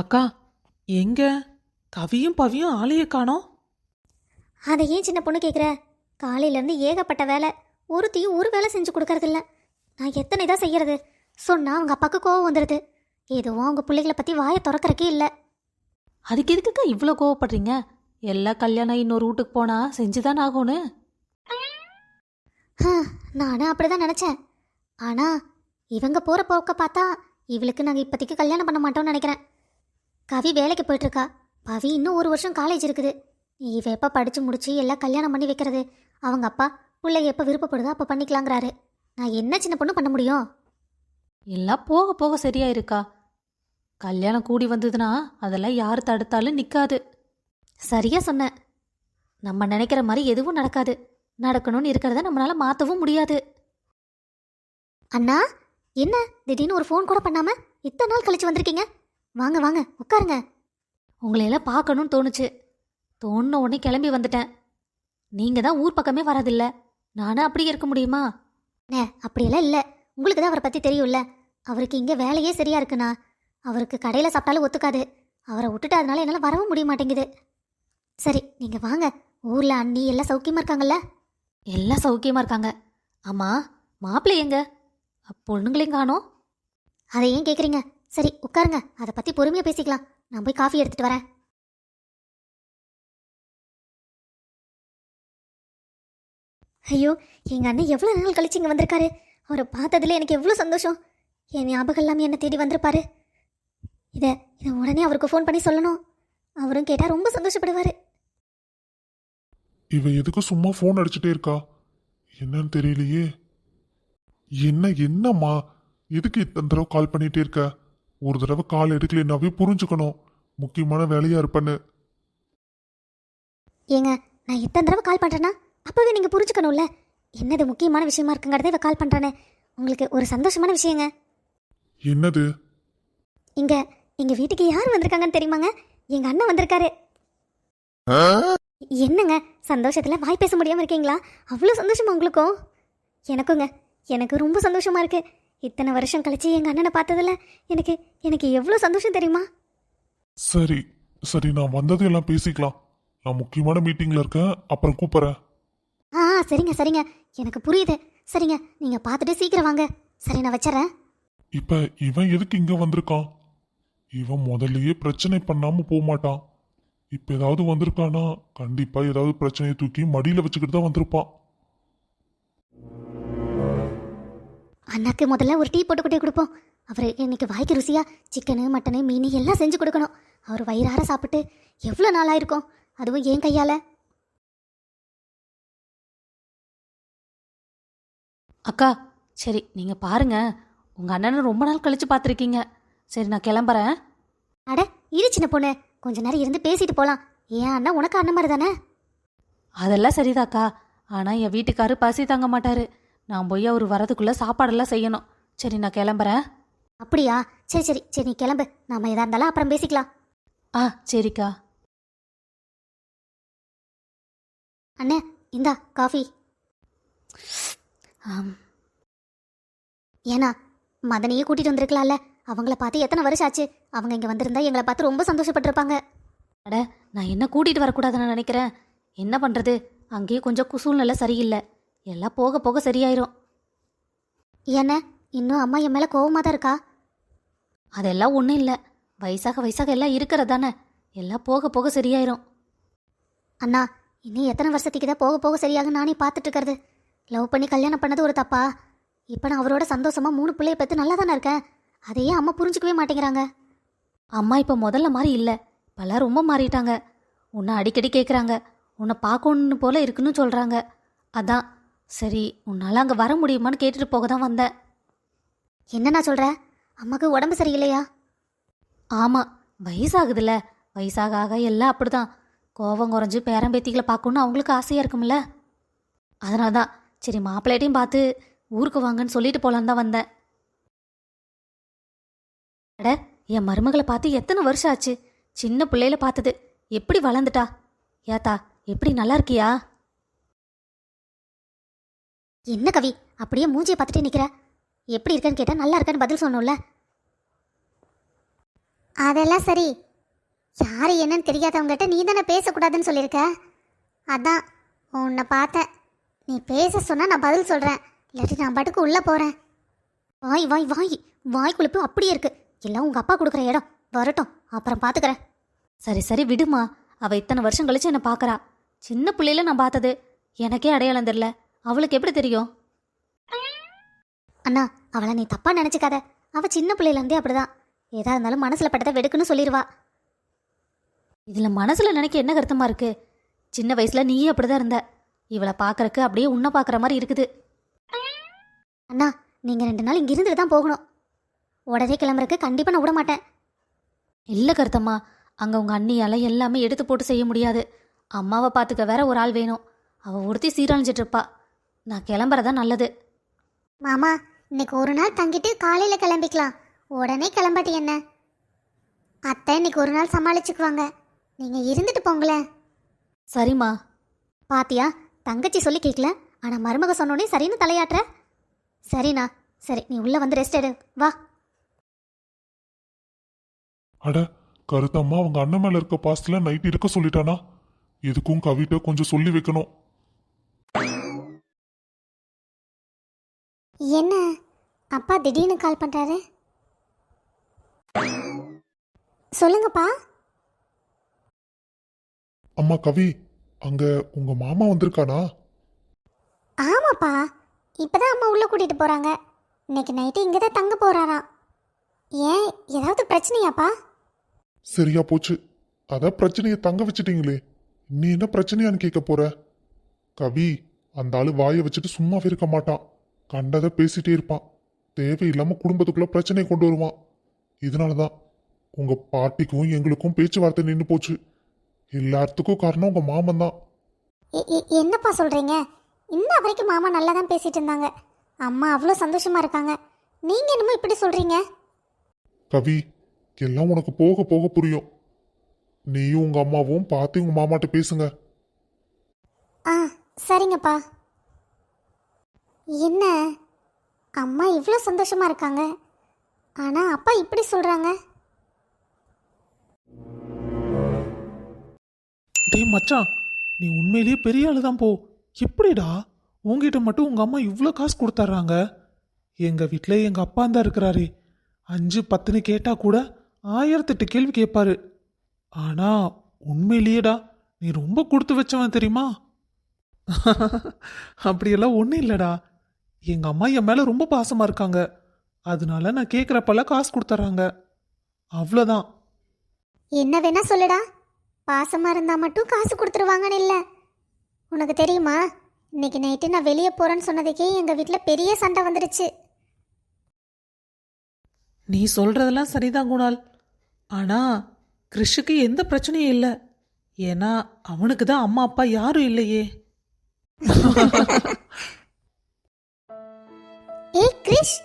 அக்கா எங்க? கவியும் பவியும் ஆளையே காணோம். அதை ஏன் சின்ன பொண்ணு கேட்குற காலையிலேருந்து ஏகப்பட்ட வேலை. ஒருத்தையும் ஒரு வேலை செஞ்சு கொடுக்கறதில்ல. நான் எத்தனை தான் செய்யறது? சொன்னா அவங்க அப்பாவுக்கு கோவம் வந்துடுது எதுவும் அவங்க பிள்ளைகளை பற்றி வாயை திறக்கறக்கே இல்லை. அதுக்கு எதுக்குக்கா இவ்வளோ கோவப்படுறீங்க? எல்லா கல்யாணம் இன்னொரு வீட்டுக்கு போனா செஞ்சுதான் ஆகணும் நானும் அப்படி தான் நினச்சேன். ஆனால் இவங்க போகிற போக்க பார்த்தா இவளுக்கு நாங்கள் இப்போதைக்கு கல்யாணம் பண்ண மாட்டோம்னு நினைக்கிறேன். கவி வேலைக்கு போயிட்டுருக்கா. பவி இன்னும் ஒரு வருஷம் காலேஜ் இருக்குது. இவ எப்போ படித்து முடிச்சு எல்லாம் கல்யாணம் பண்ணி வைக்கிறது? அவங்க அப்பா பிள்ளை எப்போ விருப்பப்படுதோ அப்போ பண்ணிக்கலாங்கிறாரு. நான் என்ன சின்ன பொண்ணு பண்ண முடியும்? எல்லாம் போக போக சரியா இருக்கா கல்யாணம் கூடி வந்ததுன்னா அதெல்லாம் யார் தடுத்தாலும் நிற்காது சரியா சொன்ன. நம்ம நினைக்கிற மாதிரி எதுவும் நடக்காது. நடக்கணும்னு இருக்கிறத நம்மளால மாற்றவும் முடியாது. அண்ணா என்ன? திடீர்னு ஒரு ஃபோன் கூட பண்ணாம இத்தனை நாள் கழிச்சு வந்திருக்கீங்க? வாங்க வாங்க உட்காருங்க. உங்களையெல்லாம் பார்க்கணும்னு தோணுச்சு. தோணுன உடனே கிளம்பி வந்துட்டேன். நீங்கள் தான் ஊர் பக்கமே வரதில்ல. நானும் அப்படியே இருக்க முடியுமா? நே அப்படியெல்லாம் இல்லை. உங்களுக்கு தான் அவரை பற்றி தெரியும்ல. அவருக்கு இங்கே வேலையே சரியா இருக்குண்ணா. அவருக்கு கடையில் சாப்பிட்டாலும் ஒத்துக்காது. அவரை விட்டுட்டு அதனால என்னால் வரவும் முடிய மாட்டேங்குது சரி நீங்கள் வாங்க. ஊரில் அண்ணி எல்லாம் சௌக்கியமாக இருக்காங்கல்ல? எல்லாம் சௌக்கியமா இருக்காங்க. ஆமா மாப்பிள்ளை எங்க? பொண்ணுங்களையும் காணோம். அதை ஏன் கேட்குறீங்க சரி உட்காருங்க. அதை பற்றி பொறுமையாக பேசிக்கலாம். நான் போய் காஃபி எடுத்துகிட்டு வரேன். ஐயோ எங்கள் அண்ணன் எவ்வளோ நாள் கழிச்சு இங்கே வந்திருக்காரு. அவரை பார்த்ததுல எனக்கு எவ்வளோ சந்தோஷம். என் ஞாபகம் இல்லாமல் என்னை தேடி வந்திருப்பாரு. இதை இதை உடனே அவருக்கு ஃபோன் பண்ணி சொல்லணும். அவரும் கேட்டால் ரொம்ப சந்தோஷப்படுவார். இவ எதுக்கு சும்மா ஃபோன் அடிச்சுட்டே இருக்கா? என்னன்னு தெரியலையே. என்ன என்னம்மா? எதுக்கு இத்தனை தடவை கால் பண்ணிட்டே இருக்க? ஒரு தடவை கால் எடுக்கலைன்னாவே புரிஞ்சுக்கணும். முக்கியமான வேலையா இருப்பேன்னு. ஏங்க நான் எத்தனை தடவை கால் பண்ணுறேன்னா அப்போவே நீங்கள் புரிஞ்சுக்கணும்ல. என்னது முக்கியமான விஷயமா இருக்குங்கிறத இவ கால் பண்ணுறானே உங்களுக்கு ஒரு சந்தோஷமான விஷயங்க. என்னது? இங்க எங்க வீட்டுக்கு யார் வந்திருக்காங்கன்னு தெரியுமாங்க? எங்க அண்ணன் வந்திருக்காரு. என்னங்க சந்தோஷத்துல வாய் பேச முடியாம இருக்கீங்களா? அவ்வளோ சந்தோஷமா உங்களுக்கும்? எனக்குங்க எனக்கு ரொம்ப சந்தோஷமா இருக்கு. இத்தனை வருஷம் கழிச்சு எங்க அண்ணனை பார்த்ததுல எனக்கு எனக்கு எவ்வளோ சந்தோஷம் தெரியுமா? சரி சரி நான் வந்தது எல்லாம் பேசிக்கலாம். நான் முக்கியமான மீட்டிங்ல இருக்கேன் அப்புறம் கூப்பிடுறேன். ஆ சரிங்க சரிங்க. எனக்கு புரியுது. சரிங்க நீங்க பார்த்துட்டு சீக்கிரம் வாங்க. சரி நான் வச்சிடறேன். இப்ப இவன் எதுக்கு இங்க வந்திருக்கான்? இவன் முதல்லயே பிரச்சனை பண்ணாம போக மாட்டான். இப்ப ஏதாவது வந்திருக்கானா கண்டிப்பா ஏதாவது பிரச்சனையை தூக்கி மடியில வச்சுக்கிட்டு தான் வந்திருப்பான். அண்ணாக்கு முதல்ல ஒரு டீ போட்டு கொட்டி கொடுப்போம். அவர் இன்னைக்கு வாய்க்கு ருசியா சிக்கனு மட்டனு மீன் எல்லாம் செஞ்சு கொடுக்கணும். அவர் வயிறார சாப்பிட்டு எவ்வளோ நாளாயிருக்கும்? அதுவும் ஏன் கையால். அக்கா சரி நீங்க பாருங்க. உங்க அண்ணனை ரொம்ப நாள் கழிச்சு பார்த்துருக்கீங்க. சரி நான் கிளம்புறேன். அட இரு சின்ன பொண்ணு. கொஞ்ச நேரம் இருந்து பேசிட்டு போகலாம் ஏன் அண்ணா உனக்கு அண்ணன் மாதிரி தானே? அதெல்லாம் சரிதாக்கா. ஆனா என் வீட்டுக்காரு பசி தாங்க மாட்டாரு. நான் போய் அவர் வரதுக்குள்ள சாப்பாடெல்லாம் செய்யணும். சரி நான் கிளம்புறேன். அப்படியா? சரி சரி. சரி நீ கிளம்பு. நாம எதா இருந்தாலும் அப்புறம் பேசிக்கலாம். ஆ சரிக்கா. அண்ணே இந்தா காஃபி. ஏன்னா மதனையே கூட்டிட்டு வந்திருக்கலாம்ல. அவங்கள பார்த்து எத்தனை வருஷம் ஆச்சு? அவங்க இங்கே வந்திருந்தா எங்களை பார்த்து ரொம்ப சந்தோஷப்பட்டிருப்பாங்க. நான் என்ன கூட்டிட்டு வரக்கூடாதுன்னு நினைக்கிறேன். என்ன பண்றது? அங்கேயே கொஞ்சம் சூழ்நிலை சரியில்லை. எல்லாம் போக போக சரியாயிரும். ஏண்ணே இன்னும் அம்மா என் மேலே கோவமாக தான் இருக்கா? அதெல்லாம் ஒன்றும் இல்லை. வயசாக வயசாக எல்லாம் இருக்கிறது தானே எல்லாம் போக போக சரியாயிரும். அண்ணா இன்னும் எத்தனை வருஷத்துக்கு தான் போக போக சரியாக நானே பார்த்துட்டு இருக்கிறது. லவ் பண்ணி கல்யாணம் பண்ணது ஒரு தப்பா? இப்போ நான் அவரோட சந்தோஷமா மூணு பிள்ளைய பற்றி நல்லா தானே இருக்கேன்? அதையே அம்மா புரிஞ்சுக்கவே மாட்டேங்கிறாங்க. அம்மா இப்போ முதல்ல மாதிரி இல்லை. இப்போல்லாம் ரொம்ப மாறிட்டாங்க. உன்னை அடிக்கடி கேட்குறாங்க உன்னை பார்க்கணுன்னு போல இருக்குன்னு சொல்கிறாங்க அதான் சரி உன்னால் அங்கே வர முடியுமான்னு கேட்டுட்டு போக தான் வந்தேன் என்னண்ணா சொல்கிற அம்மாக்கு உடம்பு சரியில்லையா? ஆமாம் வயசாகுதுல்ல. வயசாக ஆக எல்லாம் அப்படிதான். கோவம் குறைஞ்சி பேரம்பேத்திகளை பார்க்கணுன்னு அவங்களுக்கு ஆசையாக இருக்கும்ல. அதனால தான் சரி மாப்பிள்ளையிட்டையும் பார்த்து ஊருக்கு வாங்கன்னு சொல்லிட்டு போகலான்னு தான் வந்தேன். அட என் மருமகளை பார்த்து எத்தனை வருஷம் ஆச்சு? சின்ன பிள்ளையில பார்த்தது. எப்படி வளர்ந்துட்டா? ஏத்தா எப்படி நல்லா இருக்கியா? என்ன கவி? அப்படியே மூஞ்சியை பார்த்துட்டே நிற்கிற எப்படி இருக்கேன்னு கேட்டால் நல்லா இருக்கேன்னு பதில் சொன்னோம்ல. அதெல்லாம் சரி. யார் என்னன்னு தெரியாதவங்ககிட்ட நீ தானே பேசக்கூடாதுன்னு சொல்லியிருக்க? அதான் உன்னை பார்த்தேன். நீ பேச சொன்னால் நான் பதில் சொல்கிறேன் இல்லாட்டி நான் பாட்டுக்கு உள்ளே போகிறேன் வாய் வாய் வாய். வாய் குளிப்பு அப்படியே இருக்கு. எல்லாம் உங்கள் அப்பா கொடுக்குற இடம். வரட்டும் அப்புறம் பார்த்துக்கிறேன் சரி சரி விடுமா. அவ இத்தனை வருஷம் கழிச்சு என்னை பார்க்கறா சின்ன பிள்ளையில நான் பார்த்தது. எனக்கே அடையாளம் தெரியல. அவளுக்கு எப்படி தெரியும்? அண்ணா அவளை நீ தப்பாக நினச்சிக்காத. அவள் சின்ன பிள்ளையிலேருந்தே அப்படிதான். ஏதா இருந்தாலும் மனசில் பட்டதை வெடுக்குன்னு சொல்லிடுவா இதுல மனசுல நினைக்க என்ன கருத்தமா இருக்கு? சின்ன வயசுல நீயே அப்படிதான் இருந்த. இவளை பார்க்கறக்கு அப்படியே உன்னை பார்க்குற மாதிரி இருக்குது. அண்ணா நீங்கள் ரெண்டு நாள் இங்கே இருந்துட்டு தான் போகணும். உடனே கிளம்புறக்கு கண்டிப்பாக நான் விட மாட்டேன் இல்லை கருத்தம்மா அங்கே உங்கள் அண்ணியால் எல்லாமே எடுத்து போட்டு செய்ய முடியாது. அம்மாவை பார்த்துக்க வேற ஒரு ஆள் வேணும். அவள் ஒருத்தி சீரழிஞ்சிட்டு இருப்பா. நான் கிளம்புறதா நல்லது. மாமா இன்னைக்கு ஒரு நாள் தங்கிட்டு காலையில் கிளம்பிக்கலாம். உடனே கிளம்பாட்டி என்ன? அத்தை இன்னைக்கு ஒரு நாள் சமாளிச்சுக்குவாங்க. நீங்கள் இருந்துட்டு போங்களேன். சரிம்மா. பாத்தியா தங்கச்சி சொல்லி கேட்கல ஆனால் மருமக சொன்னோடனே சரின்னு தலையாட்டுற. சரிண்ணா சரி நீ உள்ளே வந்து ரெஸ்ட் எடு. வா. அட கருத்தம்மா அவங்க அண்ணன் மேல இருக்க பாசத்துல நைட் இருக்க சொல்லிட்டானா? எதுக்கும் கவிட்ட கொஞ்சம் சொல்லி வைக்கணும். என்ன? அப்பா திடீர்னு கால் பண்ணுறாரு சொல்லுங்கப்பா. அம்மா கவி அங்க உங்க மாமா வந்திருக்கானா? ஆமாப்பா. இப்பதான் அம்மா உள்ள கூட்டிட்டு போறாங்க. இன்னைக்கு நைட்டு இங்கே தான் தங்க போறாராம். ஏன் ஏதாவது பிரச்சனையாப்பா? சரியா போச்சு. அதான் பிரச்சனையை தங்க வச்சிட்டீங்களே. நீ என்ன பிரச்சனையான்னு கேட்க போற? கவி அந்த ஆளு வாயை வச்சுட்டு சும்மாவே இருக்க மாட்டான். கண்டதை பேசிட்டே இருப்பான் தேவையில்லாம குடும்பத்துக்குள்ள பிரச்சனையை கொண்டு வருவான் இதனாலதான் உங்க பாட்டிக்கும் எங்களுக்கும் பேச்சுவார்த்தை நின்று போச்சு. எல்லாத்துக்கும் காரணம் உங்க மாமன் தான். என்னப்பா சொல்றீங்க? இன்ன வரைக்கும் மாமா நல்லா தான் பேசிட்டு இருந்தாங்க. அம்மா அவ்வளோ சந்தோஷமா இருக்காங்க. நீங்க என்னமோ இப்படி சொல்றீங்க? கவி எல்லாம் உனக்கு போக போக புரியும். நீயும் உங்க அம்மாவும் பார்த்து உங்க மாமாட்ட பேசுங்க. ஆ சரிங்கப்பா. என்ன? அம்மா இவ்வளோ சந்தோஷமாக இருக்காங்க. ஆனால் அப்பா இப்படி சொல்கிறாங்க டேய் மச்சான் நீ உண்மையிலேயே பெரிய ஆளு தான் போ. எப்படிடா? உங்ககிட்ட மட்டும் உங்கள் அம்மா இவ்வளோ காசு கொடுத்துட்றாங்க எங்கள் வீட்டில் எங்கள் அப்பா தான் இருக்கிறாரு. அஞ்சு பத்துன்னு கேட்டால் கூட ஆயிரத்தெட்டு கேள்வி கேட்பாரு ஆனால் உண்மையிலேயேடா நீ ரொம்ப கொடுத்து வச்சவன் தெரியுமா? அப்படியெல்லாம் ஒன்றும் இல்லைடா. எங்க அம்மா என் மேல ரொம்ப பாசமா இருக்காங்க. அதனால நான் கேட்குறப்பெல்லாம் காசு கொடுத்துட்றாங்க அவ்வளோதான் என்ன வேணா சொல்லுடா. பாசமா இருந்தா மட்டும் காசு கொடுத்துருவாங்கன்னு இல்லை. உனக்கு தெரியுமா? இன்னைக்கு நைட்டு நான் வெளியே போறேன்னு சொன்னதுக்கே எங்க வீட்டில் பெரிய சண்டை வந்துடுச்சு நீ சொல்றதெல்லாம் சரிதான் குணால். ஆனா கிறிஷுக்கு எந்த பிரச்சனையும் இல்லை. ஏன்னா அவனுக்கு தான் அம்மா அப்பா யாரும் இல்லையே. ஏய் கிரிஷ்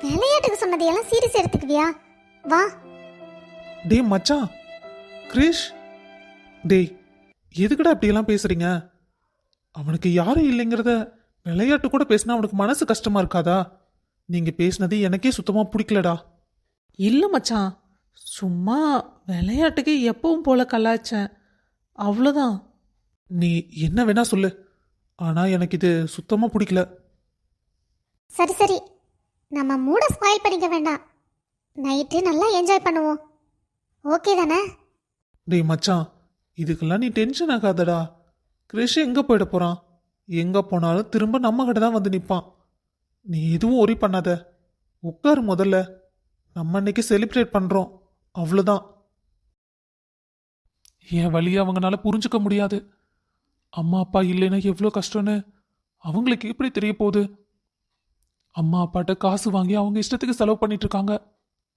விளையாட்டுக்கு சொன்னதையெல்லாம் சீரியஸ் எடுத்துக்குவியா? வா. டேய் மச்சான். கிரிஷ். டேய் எதுக்குடா இப்படியெல்லாம் பேசுறீங்க? அவனுக்கு யாரும் இல்லைங்கிறத விளையாட்டு கூட பேசினா அவனுக்கு மனசு கஷ்டமா இருக்காதா? நீங்க பேசினது எனக்கே சுத்தமா பிடிக்கலடா. இல்ல மச்சான். சும்மா விளையாட்டுக்கு எப்பவும் போல கலாய்ச்சேன் அவ்வளோதான் நீ என்ன வேணா சொல்லு. ஆனா எனக்கு இது சுத்தமா பிடிக்கல. சரி சரி. நம்ம மூட ஸ்பாயில் பண்ணிக்க வேண்டாம். நைட்டு நல்லா என்ஜாய் பண்ணுவோம். ஓகே தானே? டேய் மச்சான் இதுக்கெல்லாம் நீ டென்ஷன் ஆகாதடா. கிரிஷ் எங்கே போயிட போகிறான் எங்கே போனாலும் திரும்ப நம்ம கிட்ட தான் வந்து நிற்பான் நீ எதுவும் ஒரி பண்ணாத. உட்காரு முதல்ல. நம்ம இன்னைக்கு செலிப்ரேட் பண்ணுறோம் அவ்வளோதான் என் வழியை அவங்களால புரிஞ்சுக்க முடியாது. அம்மா அப்பா இல்லைன்னா எவ்வளோ கஷ்டம்னு அவங்களுக்கு எப்படி தெரிய போகுது? அம்மா அப்பாட்ட காசு வாங்கி அவங்க இஷ்டத்துக்கு செலவு பண்ணிட்டு இருக்காங்க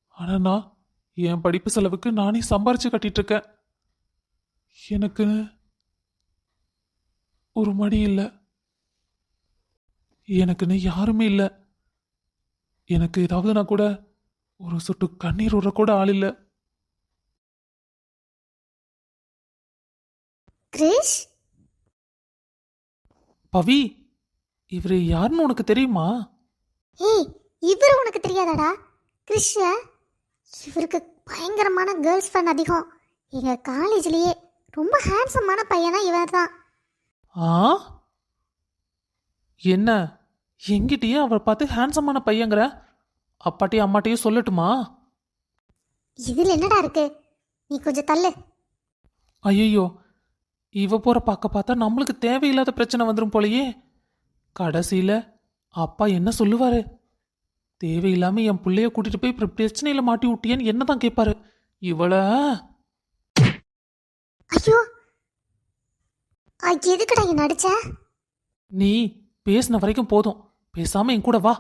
ஆனால் நான் என் படிப்பு செலவுக்கு நானே சம்பாரிச்சு கட்டிட்டு இருக்கேன் எனக்கு ஒரு மடி இல்லை. எனக்குன்னு யாருமே இல்லை. எனக்கு ஏதாவதுனா கூட ஒரு சொட்டு கண்ணீர் விட கூட ஆள் இல்லை. கிரிஷ்? பவி இவர் யாருன்னு உனக்கு தெரியுமா? ஏய் இவரு உனக்கு தெரியாதாடா? கிரிஷ இவருக்கு பயங்கரமான கேர்ள்ஸ் ஃபேன் அதிகம். எங்கள் காலேஜ்லேயே ரொம்ப ஹேண்ட்ஸமான பையனா இவர் தான் ஆ? என்ன? எங்கிட்டயே அவள் பார்த்து ஹேண்ட்ஸமான பையங்கிற? அப்பாட்டையும் அம்மாட்டையும் சொல்லட்டுமா? இதில் என்னடா இருக்கு? நீ கொஞ்சம் தள்ளு. ஐயோ இவ போற பார்க்க பார்த்தா நம்மளுக்கு தேவையில்லாத பிரச்சனை வந்துடும் போலயே. கடைசியில அப்பா என்ன சொல்லுவாரு? தேவையில்லாம என் பிள்ளைய கூட்டிட்டு போய் இப்ப பிரச்சனையில மாட்டி விட்டியேன்னு என்ன தான் கேட்பாரு இவள? ஐயோ! எதுக்குடா இங்க நடிச்ச? நீ பேசின வரைக்கும் போதும். பேசாம என் கூட வா.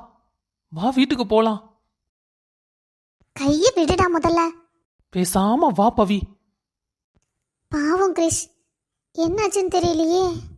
வா வீட்டுக்கு போலாம். கையை விடுடா முதல்ல. பேசாம வா பவி. பாவம் கிரிஷ். என்னாச்சுன்னு தெரியலையே.